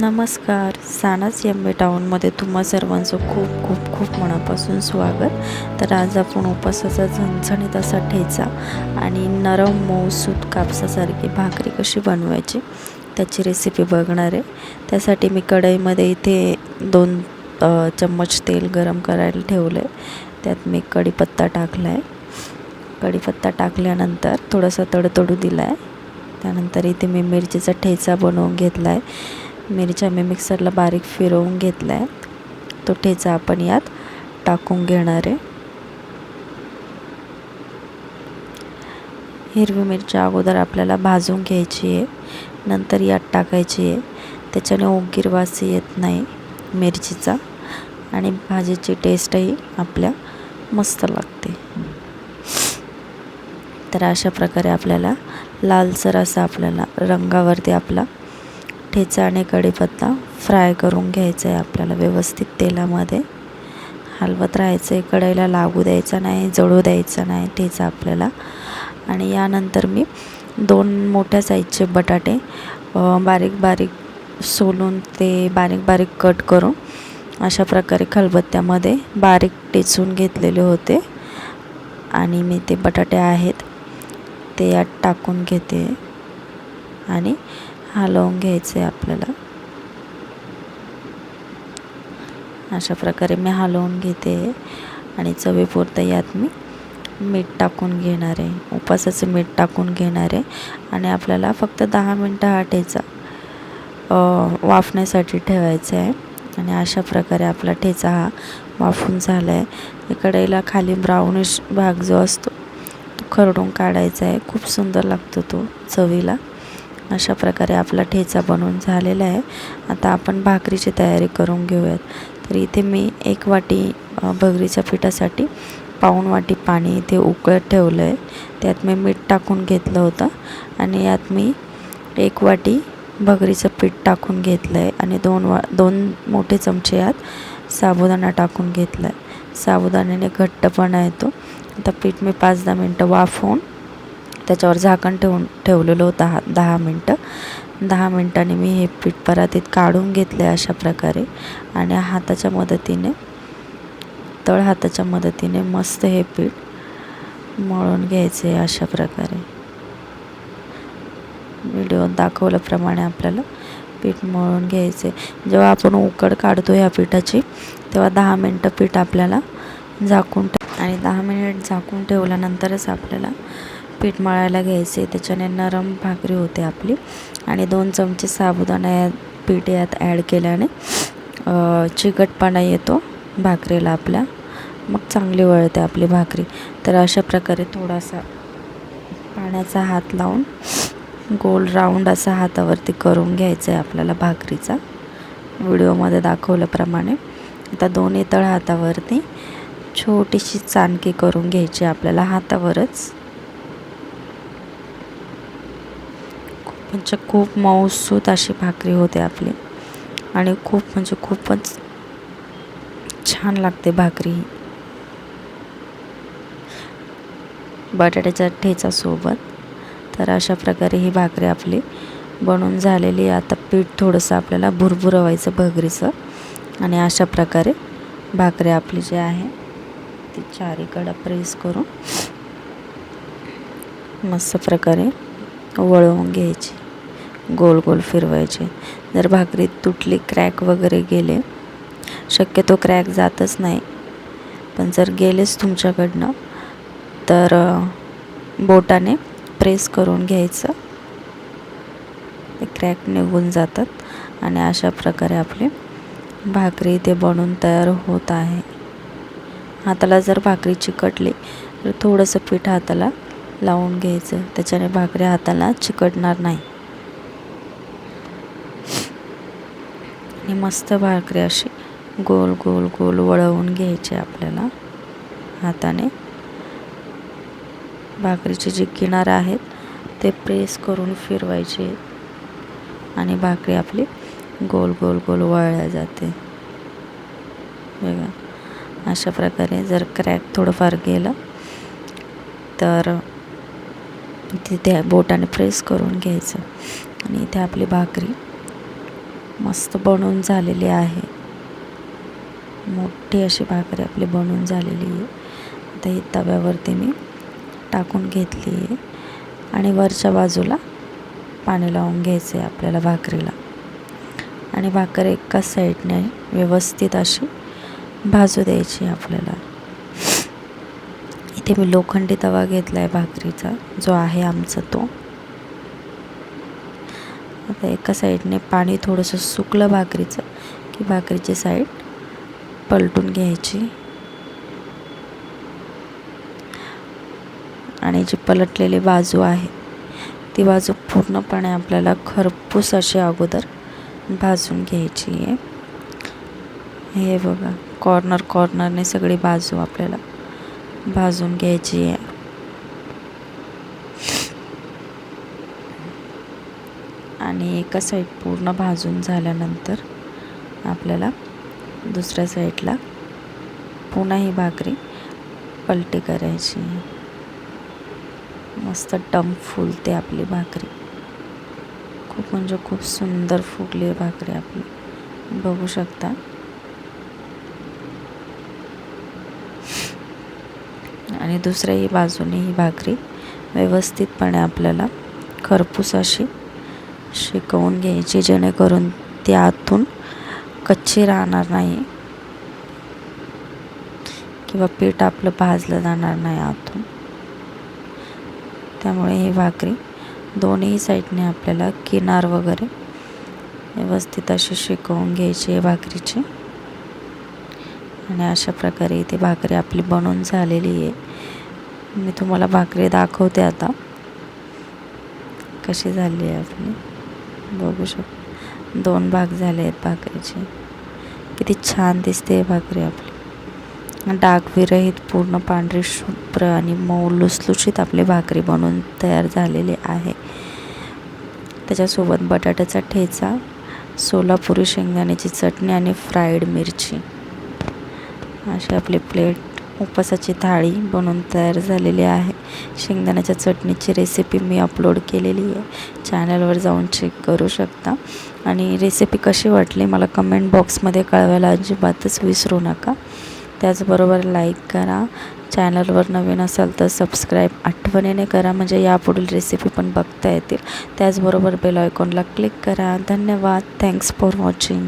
नमस्कार. सानस एम बी टाऊनमध्ये तुम्हा सर्वांचं खूप खूप खूप मनापासून स्वागत. तर आज आपण उपासाचा झणझणीत असा ठेचा आणि नरम मऊ सूत कापसासारखी भाकरी कशी बनवायची त्याची रेसिपी बघणार आहे. त्यासाठी मी कढईमध्ये इथे दोन चम्मच तेल गरम करायला ठेवलं आहे त्यात मी कढीपत्ता टाकला आहे कढीपत्ता टाकल्यानंतर थोडासा तडतडू दिला आहे त्यानंतर इथे मी मिरचीचा ठेचा बनवून घेतला आहे मिरच्या मी मिक्सरला बारीक फिरवून घेतला आहे तो ठेचा आपण यात टाकून घेणार आहे. हिरवी मिरची अगोदर आपल्याला भाजून घ्यायची आहे. नंतर यात टाकायची आहे. त्याच्याने उग्गीर वास येत नाही मिरचीचा आणि भाजीची टेस्टही आपल्या मस्त लागते. तर अशा प्रकारे आपल्याला लालसर असा आपल्याला रंगावरती आपला ठेचा आणि कढीपत्ता फ्राय करून घ्यायचा आहे आपल्याला व्यवस्थित तेलामध्ये. हलवत राहायचं आहे कढईला लागू द्यायचा नाही जळू द्यायचा नाही ठेचा आपल्याला. आणि यानंतर मी दोन मोठ्या साईजचे बटाटे बारीक बारीक सोलून ते बारीक बारीक कट करून अशा प्रकारे खलबत्त्यामध्ये बारीक टेचून घेतलेले होते. आणि मी ते बटाटे आहेत ते यात टाकून घेते. आणि हलवून आहे आपल्याला. अशा प्रकारे मी हलवून घेते आणि चवीपुरतं यात मी मीठ टाकून घेणार आहे. उपासाचं मीठ टाकून घेणार आहे आणि आपल्याला फक्त दहा मिनटं हा ठेचा वाफण्यासाठी ठेवायचा आहे. आणि अशा प्रकारे आपला ठेचा हा वाफून झाला आहे इकडेला खाली ब्राउनिश भाग जो असतो तो खरडून काढायचा आहे. खूप सुंदर लागतो तो चवीला. अशा प्रकारे आपला ठेचा बनवून झालेला आहे. आता आपण भाकरीची तयारी करून घेऊयात. तर इथे मी एक वाटी भगरीच्या पिठासाठी पाऊण वाटी पाणी इथे उकळत ठेवलं आहे त्यात मी मीठ टाकून घेतलं होतं आणि यात मी एक वाटी भगरीचं पीठ टाकून घेतलं आहे आणि दोन वा दोन मोठे चमचे यात साबुदाणा टाकून घेतला आहे साबुदाण्याने घट्टपणा येतो. आता पीठ मी पाच दहा मिनटं वाफवून त्याच्यावर झाकण ठेवून ठेवलेलं दहा दहा मिनटं. दहा मिनटांनी मी हे पीठ परातीत काढून घेतलं आहे अशा प्रकारे. आणि हाताच्या मदतीने तळ हाताच्या मदतीने मस्त हे पीठ मळून घ्यायचे आहे अशा प्रकारे. व्हिडिओ दाखवल्याप्रमाणे आपल्याला पीठ मळून घ्यायचे जेव्हा आपण उकड काढतो ह्या पिठाची तेव्हा दहा मिनटं पीठ आपल्याला झाकून ठेव आणि दहा मिनिट झाकून ठेवल्यानंतरच आपल्याला पीठ मळायला घ्यायचे त्याच्याने नरम भाकरी होते आपली. आणि दोन चमचे साबुदाणा या पीठ यात ॲड केल्याने चिकटपणा येतो भाकरीला आपल्या. मग चांगली वळते आपली भाकरी. तर अशा प्रकारे थोडासा पाण्याचा हात लावून गोल राऊंड असा हातावरती करून घ्यायचा आहे आपल्याला भाकरीचा. व्हिडिओमध्ये दाखवल्याप्रमाणे. आता दोन्ही तळ हातावरती छोटीशी चाणकी करून घ्यायची आपल्याला हातावरच. म्हणजे खूप मऊसूत अशी भाकरी होते आपली. आणि खूप म्हणजे खूपच छान लागते भाकरी ही. बटाट्याच्या ठेचासोबत तर अशा प्रकारे ही भाकरी आपली बनून झालेली आता पीठ थोडंसं आपल्याला भुरभुरवायचं भगरीचं. आणि अशा प्रकारे भाकरी आपली जी आहे ती चारीकडं प्रेस करून मस्त प्रकारे वळवून घ्यायची. गोल गोल फिरवायचे. जर भाकरी तुटली क्रॅक वगैरे गेले शक्यतो क्रॅक जातच नाही. पण जर गेलेच तुमच्याकडनं तर बोटाने प्रेस करून घ्यायचं. ते क्रॅक निघून जातात आणि अशा प्रकारे आपली भाकरी ते बनून तयार होत आहे. हाताला जर भाकरी चिकटली तर थोडंसं पीठ हाताला लावून घ्यायचं. त्याच्याने भाकरी हाताला चिकटणार नाही. आणि मस्त भाकरी अशी गोल गोल गोल वळवून घ्यायची आपल्याला हाताने. भाकरीचे जे किनार आहेत ते प्रेस करून फिरवायचे आणि भाकरी आपली गोल गोल गोल वळल्या जाते. बघा अशा प्रकारे जर क्रॅक थोडंफार गेलं तर तिथे बोटाने प्रेस करून घ्यायचं आणि इथे आपली भाकरी मस्त बनवून झालेली आहे. मोठी अशी भाकरी आपली बनवून झालेली आहे. आता ही तव्यावरती मी टाकून घेतली आहे. आणि वरच्या बाजूला पाणी लावून घ्यायचं आहे आपल्याला भाकरीला. आणि भाकर एकाच साईडने व्यवस्थित अशी भाजू द्यायची आपल्याला. इथे मी लोखंडी तवा घेतला आहे भाकरीचा. जो आहे आमचा तो. आता एका साईडने पाणी थोडंसं सुकलं भाकरीचं की भाकरीची साईड पलटून घ्यायची. आणि जी पलटलेली बाजू आहे ती बाजू पूर्णपणे आपल्याला खरपूस अशी अगोदर भाजून घ्यायची आहे. हे बघा कॉर्नर कॉर्नरने सगळी बाजू आपल्याला भाजून घ्यायची आहे. आणि एका साईड पूर्ण भाजून झाल्यानंतर आपल्याला दुसऱ्या साईडला पुन्हा ही भाकरी पलटी करायची. मस्त टम फुलते आपली भाकरी. खूप म्हणजे खूप सुंदर फुगली आहे भाकरी आपली. बघू शकता. आणि दुसऱ्याही बाजूने ही भाकरी व्यवस्थितपणे आपल्याला खरपूस अशी शिकवून घ्यायची जेणेकरून ती आतून कच्ची राहणार नाही. किंवा पीठ आपलं भाजलं जाणार नाही आतून. त्यामुळे ही भाकरी दोन्ही साईडने आपल्याला किनार वगैरे व्यवस्थित अशी शिकवून घ्यायची आहे भाकरीची. आणि अशा प्रकारे इथे भाकरी आपली बनवून झालेली आहे. मी तुम्हाला भाकरी दाखवते आता. कशी झाली आहे आपली. बघू शक दोन भाग झाले आहेत भाकरीचे. किती छान दिसते भाकरी आपली. डागविरहित पूर्ण पांढरी शुभ्र आणि मऊ लुसलुशीत आपली भाकरी बनवून तयार झालेली आहे. त्याच्यासोबत बटाट्याचा ठेचा सोलापुरी शेंगदाण्याची चटणी आणि फ्राईड मिरची. अशी आपली प्लेट उपवासाची थाळी बनवून तयार झालेली आहे. शेंगदाण्याच्या चटणीची रेसिपी मी अपलोड केलेली आहे. चॅनलवर जाऊन चेक करू शकता. आणि रेसिपी कशी वाटली मला कमेंट बॉक्समध्ये कळवायला अजिबातच विसरू नका. त्याचबरोबर लाईक करा. चॅनलवर नवीन असाल तर सबस्क्राईब आठवणीने करा. म्हणजे यापुढील रेसिपी पण बघता येतील. त्याचबरोबर बेल आयकॉनला क्लिक करा. धन्यवाद. Thanks for watching